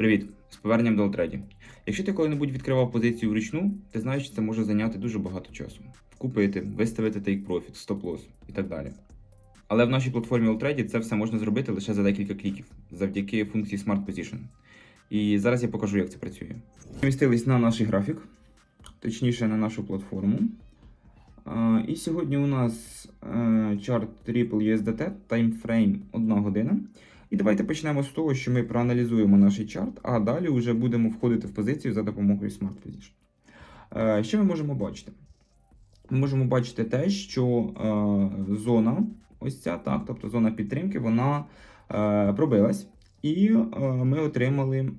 Привіт! З поверненням до Алтреді. Якщо ти коли-небудь відкривав позицію вручну, ти знаєш, що це може зайняти дуже багато часу. Вкупити, виставити take profit, стоп-лосс і так далі. Але в нашій платформі Altrady це все можна зробити лише за декілька кліків, завдяки функції Smart Position. І зараз я покажу, як це працює. Вмістились на наш графік, точніше на нашу платформу. І сьогодні у нас е, чарт Triple USDT, таймфрейм 1 година. І давайте почнемо з того, що ми проаналізуємо наш чарт, а далі вже будемо входити в позицію за допомогою Smart Position. Е, Що ми можемо бачити? Ми можемо бачити те, що е, зона, ось ця, так, тобто зона підтримки, вона е, пробилась, і ми отримали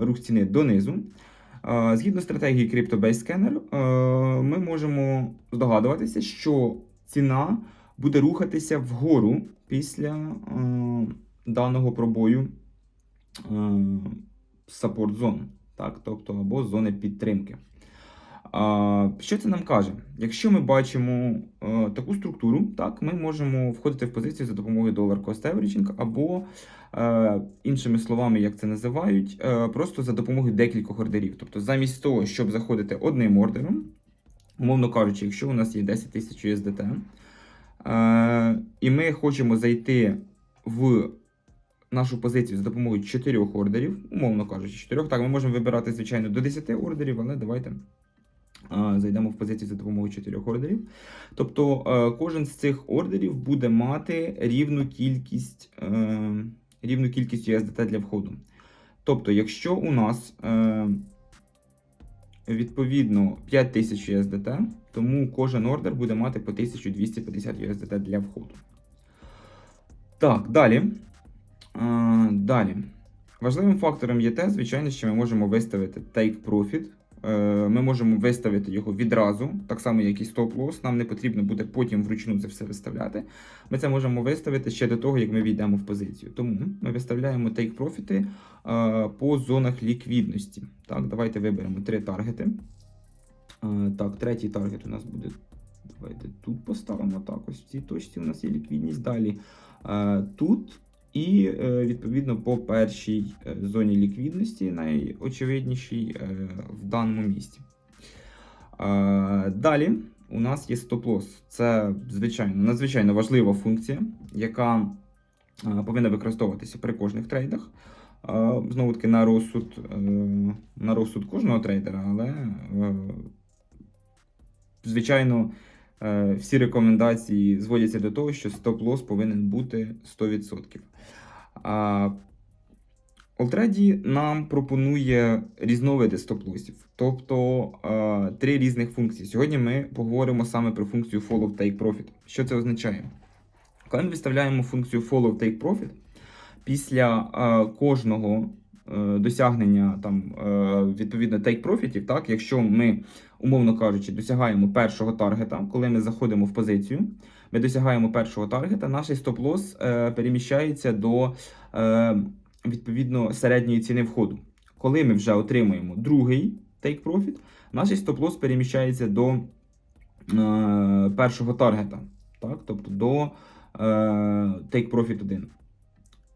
рух ціни донизу. Згідно стратегії Crypto-Based Scanner, ми можемо здогадуватися, що ціна буде рухатися вгору після е, даного пробою е, саппорт зон, тобто або зони підтримки. А, що це нам каже? Якщо ми бачимо е, таку структуру, так, ми можемо входити в позицію за допомогою Dollar Cost Averaging, або, е, іншими словами, як це називають, е, просто за допомогою декількох ордерів. Тобто, замість того, щоб заходити одним ордером, умовно кажучи, якщо у нас є 10 тисяч USDT, і ми хочемо зайти в нашу позицію за допомогою 4 ордерів, умовно кажучи, 4, так, ми можемо вибирати, звичайно, до 10 ордерів, але давайте зайдемо в позицію за допомогою 4 ордерів. Тобто е, кожен з цих ордерів буде мати рівну кількість, е, рівну кількість USDT для входу. Тобто, якщо у нас е, відповідно 5000 USDT, тому кожен ордер буде мати по 1250 USDT для входу. Так, далі. Е, далі. Важливим фактором є те, звичайно, що ми можемо виставити take profit. Е, Ми можемо виставити його відразу, так само, як і стоп-лосс. Нам не потрібно буде потім вручну це все виставляти. Ми це можемо виставити ще до того, як ми війдемо в позицію. Тому ми виставляємо take профіти по зонах ліквідності. Так, давайте виберемо три таргети. Е, Так, третій таргет у нас буде. Давайте тут поставимо так. Ось в цій точці у нас є ліквідність. Далі е, тут. І е, відповідно по першій зоні ліквідності, найочевиднішій в даному місці. Далі у нас є стоп-лосс. Це звичайно надзвичайно важлива функція, яка повинна використовуватися при кожних трейдах. Знову таки на розсуд, на розсуд кожного трейдера, але звичайно. Е, Всі рекомендації зводяться до того, що стоп-лосс повинен бути 100%. А Altrady нам пропонує різновиди стоп-лосів, тобто е, три різних функції. Сьогодні ми поговоримо саме про функцію Follow Take Profit. Що це означає? Коли ми виставляємо функцію Follow Take Profit, після е, кожного досягнення там, е, відповідно take профітів, так, якщо ми, умовно кажучи, досягаємо першого таргета, коли ми заходимо в позицію, ми досягаємо першого таргета, наш стоп-лосс е, переміщається до е, відповідно середньої ціни входу. Коли ми вже отримуємо другий take profit, наш стоп-лосс переміщається до е, першого таргета, так, тобто до е, take profit 1.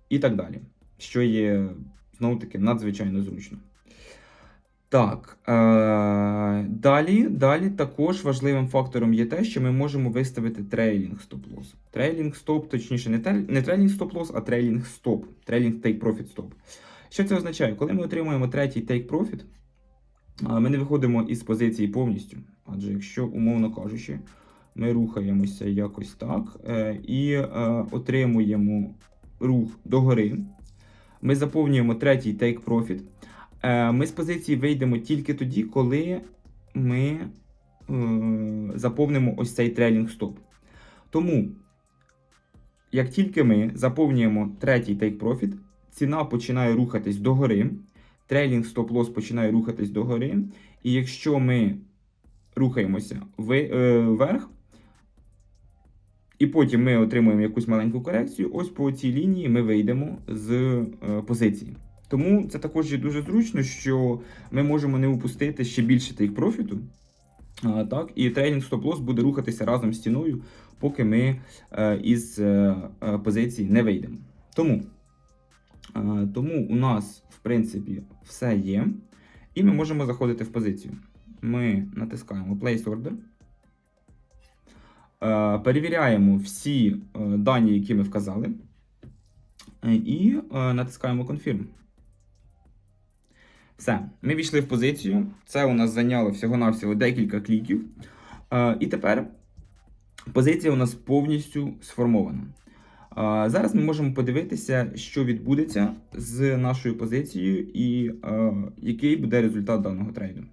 І так далі. Що є знову таки надзвичайно зручно. Так, е, далі, далі також важливим фактором є те, що ми можемо виставити трейлінг стоп-лосс. Трейлінг стоп, точніше, не, не трейлінг стоп-лосс, а трейлінг стоп. Трейлінг take profit стоп. Що це означає? Коли ми отримуємо третій profit, е, ми не виходимо із позиції повністю. Адже якщо, умовно кажучи, ми рухаємося якось так е, і е, отримуємо рух догори. Ми заповнюємо третій take profit. Е, Ми з позиції вийдемо тільки тоді, коли ми е, заповнимо ось цей трейлінг стоп. Тому, як тільки ми заповнюємо третій take profit, ціна починає рухатись догори, трейлінг стоп-лосс починає рухатись догори. І якщо ми рухаємося е, вверх, і потім ми отримуємо якусь маленьку корекцію. Ось по цій лінії ми вийдемо з е, позиції. Тому це також є дуже зручно, що ми можемо не упустити ще більше тих профіту. Так, і трейдинг стоп-лосс буде рухатися разом з ціною, поки ми е, із е, позиції не вийдемо. Тому Тому у нас, в принципі, все є. І ми можемо заходити в позицію. Ми натискаємо Place Order. Е, Перевіряємо всі е, дані, які ми вказали. Е, І натискаємо Confirm. Все, ми війшли в позицію. Це у нас зайняло всього-навсього декілька кліків. І тепер позиція у нас повністю сформована. Зараз ми можемо подивитися, що відбудеться з нашою позицією і який буде результат даного трейду.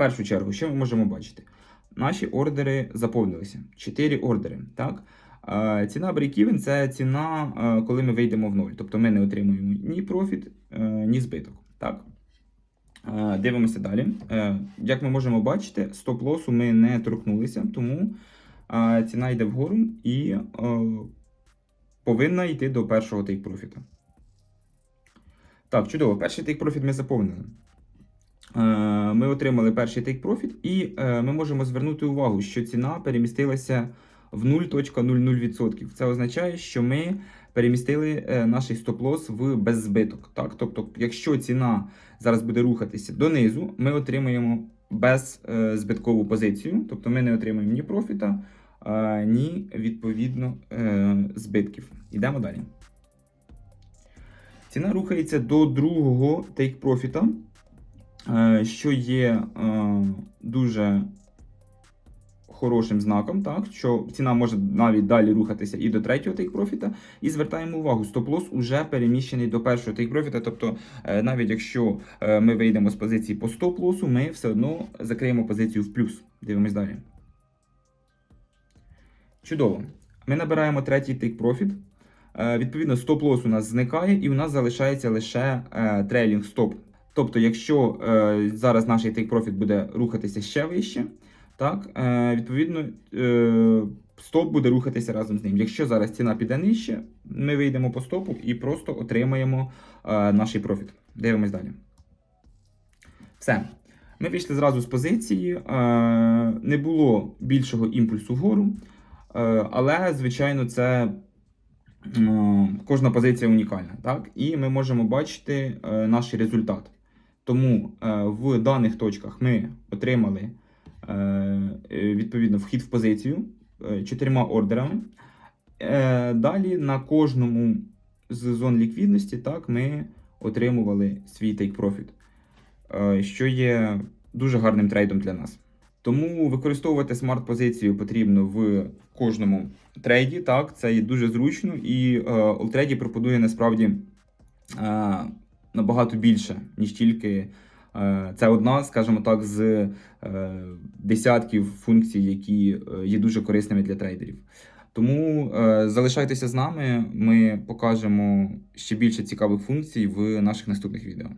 Першу чергу, що ми можемо бачити? Наші ордери заповнилися. 4 ордери. Так? Е, Ціна break-even – це ціна, е, коли ми вийдемо в ноль. Тобто ми не отримуємо ні профіт, е, ні збиток. Так? Дивимося далі. Як ми можемо бачити, стоп-лосу ми не торкнулися, тому ціна йде вгору і повинна йти до першого тейк-профіта. Так, чудово. Перший тейк-профіт ми заповнили. Е, Ми отримали перший тейк-профіт, і е, ми можемо звернути увагу, що ціна перемістилася в 0.00%. Це означає, що ми перемістили е, наш стоп-лос в беззбиток. Так? Тобто, якщо ціна зараз буде рухатися донизу, ми отримаємо беззбиткову позицію, тобто ми не отримаємо ні профіта, ні відповідно збитків. Йдемо далі. Ціна рухається до другого тейк-профіта, що є е, дуже хорошим знаком, так що ціна може навіть далі рухатися і до третього тейк-профіта. І звертаємо увагу, стоп-лос уже переміщений до першого тейк-профіта. Тобто, е, навіть якщо е, ми вийдемо з позиції по стоп-лосу, ми все одно закриємо позицію в плюс. Дивимось далі. Чудово. Ми набираємо третій тейк-профіт. Е, Відповідно, стоп-лос у нас зникає, і у нас залишається лише е, трейлінг стоп. Тобто, якщо е, зараз наш тейк-профіт буде рухатися ще вище, так, е, відповідно, е, стоп буде рухатися разом з ним. Якщо зараз ціна піде нижче, ми вийдемо по стопу і просто отримаємо е, наш профіт. Дивимось далі. Все. Ми вийшли зразу з позиції, е, не було більшого імпульсу вгору, е, але, звичайно, це кожна позиція унікальна. Так? І ми можемо бачити е, наш результат. Тому е, в даних точках ми отримали е, відповідно вхід в позицію е, чотирма ордерами. Е, Далі на кожному з зон ліквідності так, ми отримували свій take-profit, е, що є дуже гарним трейдом для нас. Тому використовувати смарт-позицію потрібно в кожному трейді. Так, це є дуже зручно, і е, Alltrade пропонує насправді е, набагато більше, ніж тільки е, це одна, скажімо так, з е, десятків функцій, які е, є дуже корисними для трейдерів. Тому залишайтеся з нами, ми покажемо ще більше цікавих функцій в наших наступних відео.